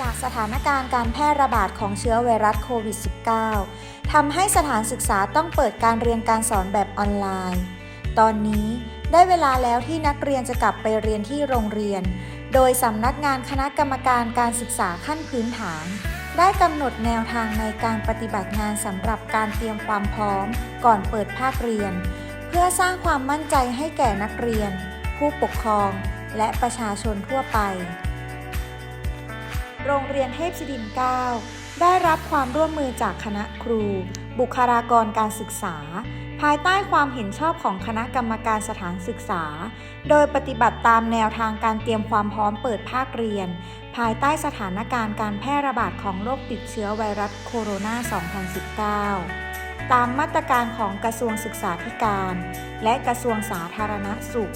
จากสถานการณ์การแพร่ระบาดของเชื้อไวรัสโควิด -19 ทำให้สถานศึกษาต้องเปิดการเรียนการสอนแบบออนไลน์ ตอนนี้ได้เวลาแล้วที่นักเรียนจะกลับไปเรียนที่โรงเรียน โดยสำนักงานคณะกรรมการการศึกษาขั้นพื้นฐาน ได้กำหนดแนวทางในการปฏิบัติงานสำหรับการเตรียมความพร้อม ก่อนเปิดภาคเรียน เพื่อสร้างความมั่นใจให้แก่นักเรียน ผู้ปกครอง และประชาชนทั่วไป โรงเรียนเทพศิรินทร์9ได้รับความร่วมมือจากคณะครู บุคลากรการศึกษา ภายใต้ความเห็นชอบของคณะกรรมการสถานศึกษา โดยปฏิบัติตามแนวทางการเตรียมความพร้อมเปิดภาคเรียน ภายใต้สถานการณ์การแพร่ระบาดของโรคติดเชื้อไวรัสโคโรนา 2019ตามมาตรการของกระทรวงศึกษาธิการ และกระทรวงสาธารณสุข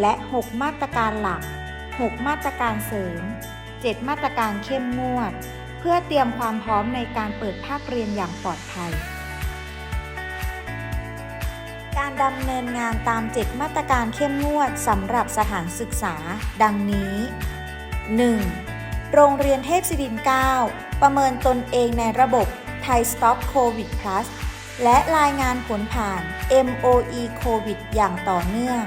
และ 6 มาตรการหลัก 6 มาตรการเสริม 7 มาตรการเข้มงวด เพื่อเตรียมความพร้อมในการเปิดภาคเรียนอย่างปลอดภัย การดำเนินงานตาม 7 มาตรการเข้มงวดสำหรับสถานศึกษา ดังนี้ 1. โรงเรียนเทพศิรินทร์9ประเมินตนเองในระบบไทย Stop COVID Plus และรายงานผลผ่าน MOE COVID อย่างต่อเนื่อง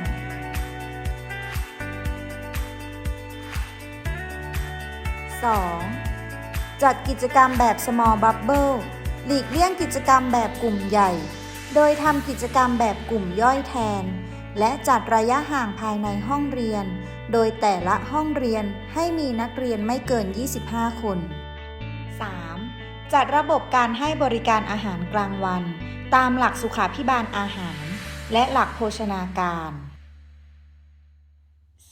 2. จัดกิจกรรมแบบ small bubble หลีกเลี่ยงกิจกรรมแบบกลุ่มใหญ่ โดยทำกิจกรรมแบบกลุ่มย่อยแทน และจัดระยะห่างภายในห้องเรียน โดยแต่ละห้องเรียนให้มีนักเรียนไม่เกิน 25 คน 3. จัดระบบการให้บริการอาหารกลางวัน ตามหลักสุขาพิบาลอาหาร และหลักโภชนาการ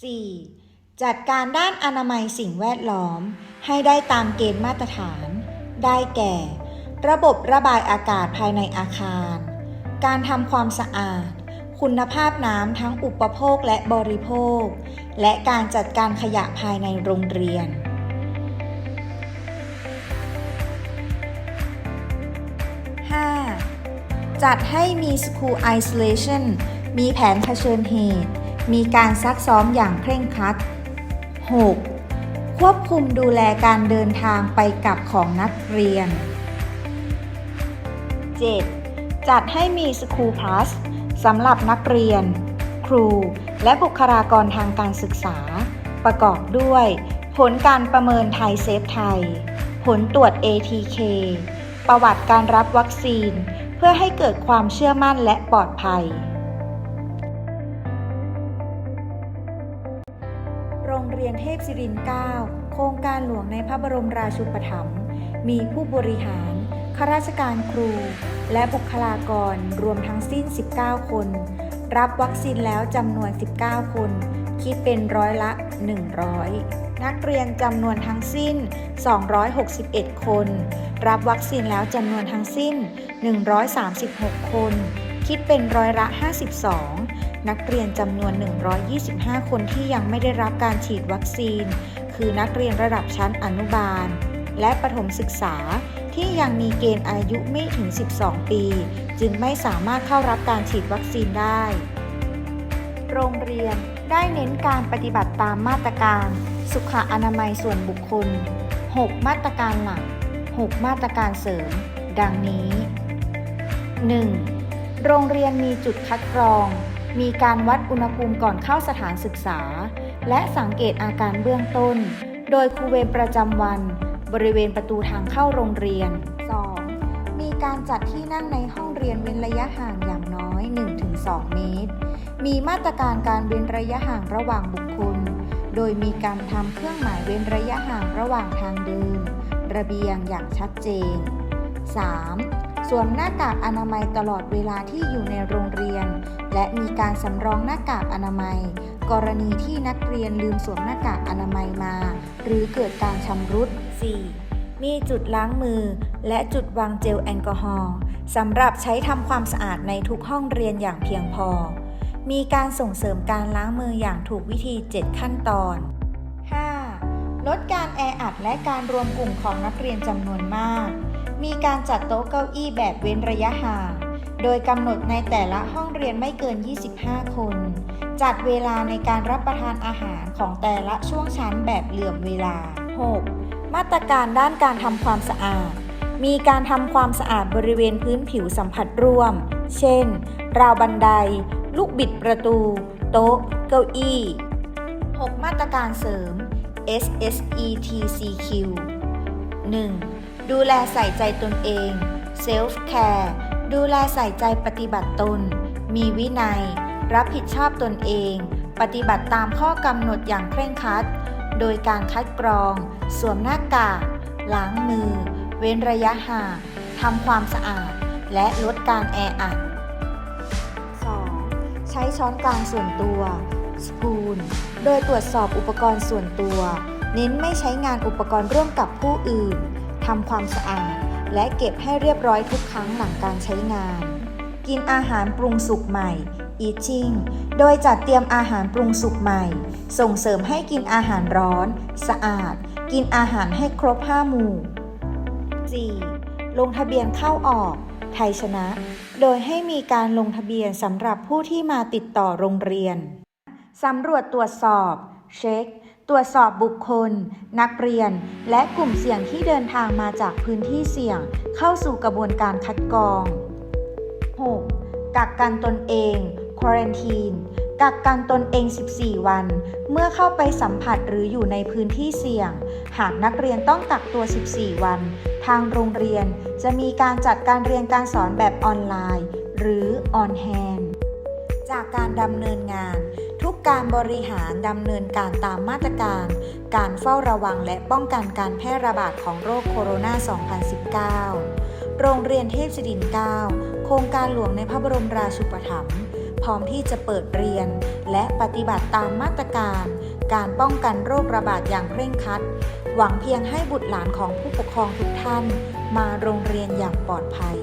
4. จัดการด้านอนามัยสิ่งแวดล้อม ให้ได้ตามเกณฑ์มาตรฐาน ได้แก่ ระบบระบายอากาศภายในอาคาร การทำความสะอาด คุณภาพน้ำทั้งอุปโภคและบริโภค และการจัดการขยะภายในโรงเรียนจัดให้มี School Isolation มีแผนเผชิญเหตุ มีการซักซ้อมอย่างเคร่งครัด 6. ควบคุมดูแลการเดินทางไปกลับของนักเรียน 7. จัดให้มี School Plus สำหรับนักเรียน ครู และบุคลากรทางการศึกษา ประกอบด้วย ผลการประเมินไทยเซฟไทย ผลตรวจ ATK ประวัติการรับวัคซีน เพื่อให้เกิดความเชื่อมั่นและปลอดภัย นเทพศิรินทร์9โครงการหลวงในพระบรมราชูปถัมภ์มีผู้บริหาร ข้าราชการครู และบุคลากรรวมทั้งสิ้น 19 คน รับวัคซีนแล้วจำนวน 19 คน คิดเป็นร้อยละ 100 นักเรียนจำนวนทั้งสิ้น 261 คน รับวัคซีนแล้วจำนวนทั้งสิ้น 136 คน คิดเป็นร้อยละ 52 นักเรียนจำนวน 125 คนที่ยังไม่ได้รับการฉีดวัคซีน คือนักเรียนระดับชั้นอนุบาล และประถมศึกษาที่ยังมีเกณฑ์อายุไม่ถึง 12 ปี จึงไม่สามารถเข้ารับการฉีดวัคซีนได้ โรงเรียนได้เน้นการปฏิบัติตามมาตรการ สุขอนามัยส่วนบุคคล 6 มาตรการหลัก 6 มาตรการเสริม ดังนี้ 1. โรงเรียนมีจุดคัดกรอง มีการวัดอุณหภูมิก่อนเข้าสถานศึกษา และสังเกตอาการเบื้องต้น โดยครูเวรประจำวัน บริเวณประตูทางเข้าโรงเรียน 2. มีการจัดที่นั่งในห้องเรียนเว้นระยะห่างอย่างน้อย 1-2 เมตร มีมาตรการการเว้นระยะห่างระหว่างบุคคล โดยมีการทำเครื่องหมายเว้นระยะห่างระหว่างทางเดิน ระเบียงอย่างชัดเจน 3. สวมหน้ากากอนามัยตลอดเวลาที่อยู่ในโรงเรียน และมีการสำรองหน้ากากอนามัย กรณีที่นักเรียนลืมสวมหน้ากากอนามัยมา หรือเกิดการชำรุด 4. มีจุดล้างมือ และจุดวางเจลแอลกอฮอล์สำหรับใช้ทำความสะอาดในทุกห้องเรียนอย่างเพียงพอ มีการส่งเสริมการล้างมืออย่างถูกวิธี 7 ขั้นตอน 5. ลดการแออัดและการรวมกลุ่มของนักเรียนจำนวนมาก มีการจัดโต๊ะเก้าอี้แบบเว้นระยะห่าง โดยกำหนดในแต่ละห้องเรียนไม่เกิน 25 คน จัดเวลาในการรับประทานอาหารของแต่ละช่วงชั้นแบบเหลื่อมเวลา 6. มาตรการด้านการทำความสะอาด มีการทำความสะอาดบริเวณพื้นผิวสัมผัสร่วม เช่น ราวบันได ลูกบิดประตู โต๊ะ เก้าอี้ 6 มาตรการเสริม SSETCQ 1. ดูแลใส่ใจตนเอง Self Care ดูแลใส่ใจปฏิบัติตน มีวินัย รับผิดชอบตนเอง ปฏิบัติตามข้อกำหนดอย่างเคร่งครัด โดยการคัดกรอง สวมหน้ากาก ล้างมือ เว้นระยะห่างทำความสะอาด และลดการแออัด 2. ใช้ช้อนกลางส่วนตัวสปูนโดยตรวจสอบอุปกรณ์ส่วนตัว เน้นไม่ใช้งานอุปกรณ์ร่วมกับผู้อื่นทำความสะอาด และเก็บให้เรียบร้อยทุกครั้งหลังการใช้งาน กินอาหารปรุงสุกใหม่ eating โดยจัดเตรียมอาหารปรุงสุกใหม่ ส่งเสริมให้กินอาหารร้อน สะอาด กินอาหารให้ครบ 5 หมู่ 4. ลงทะเบียนเข้าออก ไทยชนะ โดยให้มีการลงทะเบียนสำหรับผู้ที่มาติดต่อโรงเรียน สำรวจตรวจสอบ เช็ค ตรวจสอบบุคคล นักเรียน และกลุ่มเสี่ยงที่เดินทางมาจากพื้นที่เสี่ยง เข้าสู่กระบวนการคัดกรอง 6. กักกันตนเอง quarantine กักกันตนเอง 14 วัน เมื่อเข้าไปสัมผัสหรืออยู่ในพื้นที่เสี่ยง หากนักเรียนต้องกักตัว 14 วัน ทางโรงเรียนจะมีการจัดการเรียนการสอนแบบออนไลน์ หรือ on hand จากการดำเนินงาน ทุกการบริหารดำเนินการตามมาตรการ การเฝ้าระวังและป้องกันการแพร่ระบาดของโรคโคโรนา 2019 โรงเรียนเทพศิรินทร์9โครงการหลวงในพระบรมราชูปถัมภ์พร้อมที่จะเปิดเรียน และปฏิบัติตามมาตรการ การป้องกันโรคระบาดอย่างเคร่งครัด หวังเพียงให้บุตรหลานของผู้ปกครองทุกท่าน มาโรงเรียนอย่างปลอดภัย